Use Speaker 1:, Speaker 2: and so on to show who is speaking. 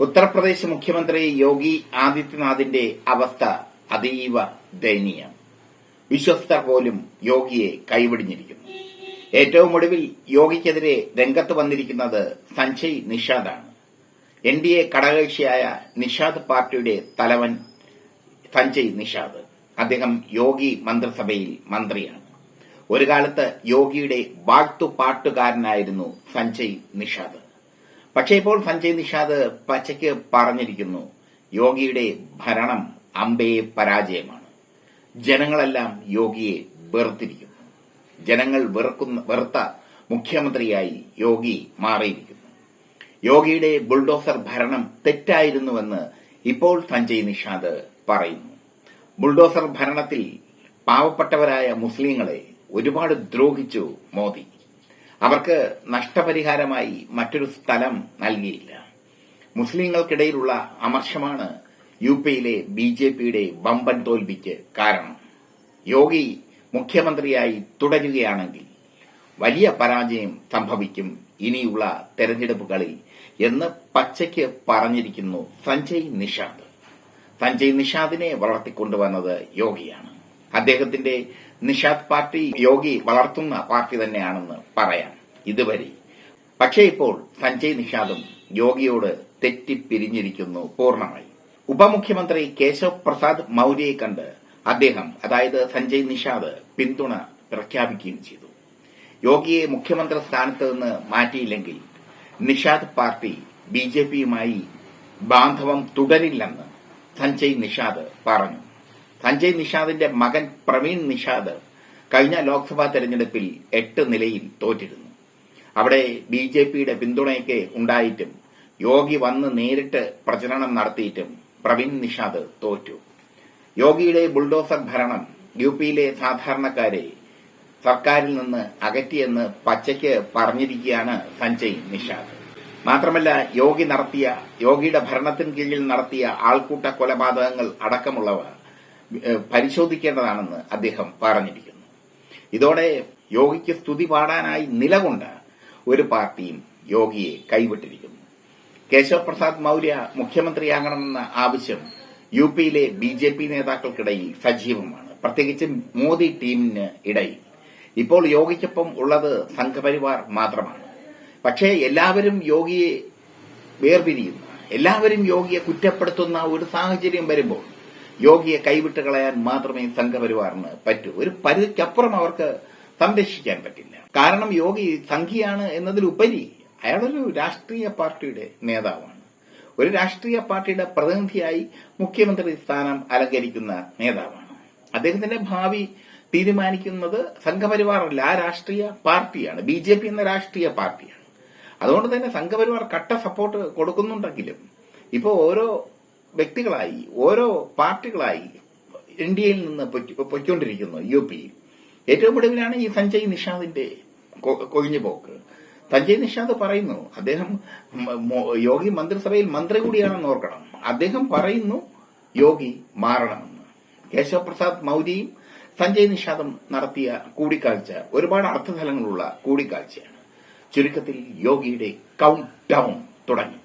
Speaker 1: ഉത്തർപ്രദേശ് മുഖ്യമന്ത്രി യോഗി ആദിത്യനാഥിന്റെ അവസ്ഥ അതീവ ദയനീയം. വിശ്വസ്തർ പോലും യോഗിയെ കൈവിടിഞ്ഞിരിക്കുന്നു ഏറ്റവും ഒടുവിൽ യോഗിക്കെതിരെ രംഗത്ത് വന്നിരിക്കുന്നത് സഞ്ജയ് നിഷാദാണ്. എൻ ഡി എ ഘടകകക്ഷിയായ നിഷാദ് പാർട്ടിയുടെ തലവൻ സഞ്ജയ് നിഷാദ്. അദ്ദേഹം യോഗി മന്ത്രിസഭയിൽ മന്ത്രിയാണ്. ഒരു കാലത്ത് യോഗിയുടെ വാഴ്ത്തുപാട്ടുകാരനായിരുന്നു സഞ്ജയ് നിഷാദ്. പക്ഷേ ഇപ്പോൾ സഞ്ജയ് നിഷാദ് പച്ചയ്ക്ക് പറഞ്ഞിരിക്കുന്നു യോഗിയുടെ ഭരണം അമ്പേ പരാജയമാണ്. ജനങ്ങളെല്ലാം യോഗിയെ വെറുത്തിരിക്കുന്നു. ജനങ്ങൾ വെറുക്കുന്ന വെറുത്ത മുഖ്യമന്ത്രിയായി യോഗി മാറിയിരിക്കുന്നു. യോഗിയുടെ ബുൾഡോസർ ഭരണം തെറ്റായിരുന്നുവെന്ന് ഇപ്പോൾ സഞ്ജയ് നിഷാദ് പറയുന്നു. ബുൾഡോസർ ഭരണത്തിൽ പാവപ്പെട്ടവരായ മുസ്ലിങ്ങളെ ഒരുപാട് ദ്രോഹിച്ചു മോദി. അവർക്ക് നഷ്ടപരിഹാരമായി മറ്റൊരു സ്ഥലം നൽകിയില്ല. മുസ്ലിങ്ങൾക്കിടയിലുള്ള അമർഷമാണ് യു പിയിലെ ബി ജെ പിയുടെ വമ്പൻ തോൽവിക്ക് കാരണം. യോഗി മുഖ്യമന്ത്രിയായി തുടരുകയാണെങ്കിൽ വലിയ പരാജയം സംഭവിക്കും ഇനിയുള്ള തെരഞ്ഞെടുപ്പുകളിൽ എന്ന് പച്ചയ്ക്ക് പറഞ്ഞിരിക്കുന്നു സഞ്ജയ് നിഷാദ്. സഞ്ജയ് നിഷാദിനെ വളർത്തിക്കൊണ്ടുവന്നത് യോഗിയാണ്. അദ്ദേഹത്തിന്റെ നിഷാദ് പാർട്ടി യോഗി വളർത്തുന്ന പാർട്ടി തന്നെയാണെന്ന് പറയാം. ഇതുവരെ. പക്ഷേ ഇപ്പോൾ സഞ്ജയ് നിഷാദും യോഗിയോട് തെറ്റിപ്പിരിഞ്ഞിരിക്കുന്നു പൂർണമായി. ഉപമുഖ്യമന്ത്രി കേശവ് പ്രസാദ് മൌര്യയെ കണ്ട് അദ്ദേഹം അതായത് സഞ്ജയ് നിഷാദ് പിന്തുണ പ്രഖ്യാപിക്കുകയും ചെയ്തു. യോഗിയെ മുഖ്യമന്ത്രി സ്ഥാനത്ത് നിന്ന് മാറ്റിയില്ലെങ്കിൽ നിഷാദ് പാർട്ടി ബി ജെ പിയുമായി ബാന്ധവം തുടരില്ലെന്ന് സഞ്ജയ് നിഷാദ് പറഞ്ഞു. സഞ്ജയ് നിഷാദിന്റെ മകൻ പ്രവീൺ നിഷാദ് കഴിഞ്ഞ ലോക്സഭാ തെരഞ്ഞെടുപ്പിൽ എട്ട് നിലയിൽ തോറ്റിരുന്നു. അവിടെ ബി ജെ പിയുടെ പിന്തുണയൊക്കെ ഉണ്ടായിട്ടും യോഗി വന്ന് നേരിട്ട് പ്രചരണം നടത്തിയിട്ടും പ്രവീൺ നിഷാദ് തോറ്റു. യോഗിയുടെ ബുൾഡോസർ ഭരണം യു പിയിലെ സാധാരണക്കാരെ സർക്കാരിൽ നിന്ന് അകറ്റിയെന്ന് പച്ചയ്ക്ക് പറഞ്ഞിരിക്കുകയാണ് സഞ്ജയ് നിഷാദ്. മാത്രമല്ല യോഗി നടത്തിയ യോഗിയുടെ ഭരണത്തിന് കീഴിൽ നടത്തിയ ആൾക്കൂട്ട കൊലപാതകങ്ങൾ അടക്കമുള്ളവ ഏഹ്, പരിശോധിക്കേണ്ടതാണെന്ന് അദ്ദേഹം പറഞ്ഞിരിക്കുന്നു. ഇതോടെ യോഗിക്ക് സ്തുതി പാടാനായി നിലകൊണ്ട് ഒരു പാർട്ടിയും യോഗിയെ കൈവിട്ടിരിക്കുന്നു. കേശവ പ്രസാദ് മൌര്യ മുഖ്യമന്ത്രിയാകണമെന്ന ആവശ്യം യു പിയിലെ ബി ജെ പി നേതാക്കൾക്കിടയിൽ സജീവമാണ്. പ്രത്യേകിച്ച് മോദി ടീമിന് ഇടയിൽ. ഇപ്പോൾ യോഗിക്കൊപ്പം ഉള്ളത് സംഘപരിവാർ മാത്രമാണ്. പക്ഷേ എല്ലാവരും യോഗിയെ വേർപിരിയുന്ന എല്ലാവരും യോഗിയെ കുറ്റപ്പെടുത്തുന്ന ഒരു സാഹചര്യം വരുമ്പോൾ യോഗിയെ കൈവിട്ട് കളയാൻ മാത്രമേ സംഘപരിവാറിന് പറ്റൂ. ഒരു പരിധിക്കപ്പുറം അവർക്ക് സംരക്ഷിക്കാൻ പറ്റില്ല. കാരണം യോഗി സംഘിയാണ് എന്നതിലുപരി അയാളൊരു രാഷ്ട്രീയ പാർട്ടിയുടെ നേതാവാണ്. ഒരു രാഷ്ട്രീയ പാർട്ടിയുടെ പ്രതിനിധിയായി മുഖ്യമന്ത്രി സ്ഥാനം അലങ്കരിക്കുന്ന നേതാവാണ്. അദ്ദേഹത്തിന്റെ ഭാവി തീരുമാനിക്കുന്നത് സംഘപരിവാറല്ല ആ രാഷ്ട്രീയ പാർട്ടിയാണ്. ബി ജെ പി എന്ന രാഷ്ട്രീയ പാർട്ടിയാണ്. അതുകൊണ്ട് തന്നെ സംഘപരിവാർ കട്ട സപ്പോർട്ട് കൊടുക്കുന്നുണ്ടെങ്കിലും ഇപ്പോൾ ഓരോ വ്യക്തികളായി ഓരോ പാർട്ടികളായി എൻ ഡി എയിൽ നിന്ന് പൊയ്ക്കൊണ്ടിരിക്കുന്നു യു പിയിൽ ഏറ്റവും ഒടുവിലാണ് ഈ സഞ്ജയ് നിഷാദിന്റെ കൊഴിഞ്ഞു കൊഴിഞ്ഞുപോക്ക് സഞ്ജയ് നിഷാദ് പറയുന്നു അദ്ദേഹം യോഗി മന്ത്രിസഭയിൽ മന്ത്രി കൂടിയാണെന്ന് ഓർക്കണം. അദ്ദേഹം പറയുന്നു യോഗി മാറണമെന്ന്. കേശവ പ്രസാദ് മൌര്യയും സഞ്ജയ് നിഷാദും നടത്തിയ കൂടിക്കാഴ്ച ഒരുപാട് അർത്ഥതലങ്ങളുള്ള കൂടിക്കാഴ്ചയാണ്. ചുരുക്കത്തിൽ യോഗിയുടെ കൌണ്ട് ഡൌൺ തുടങ്ങി.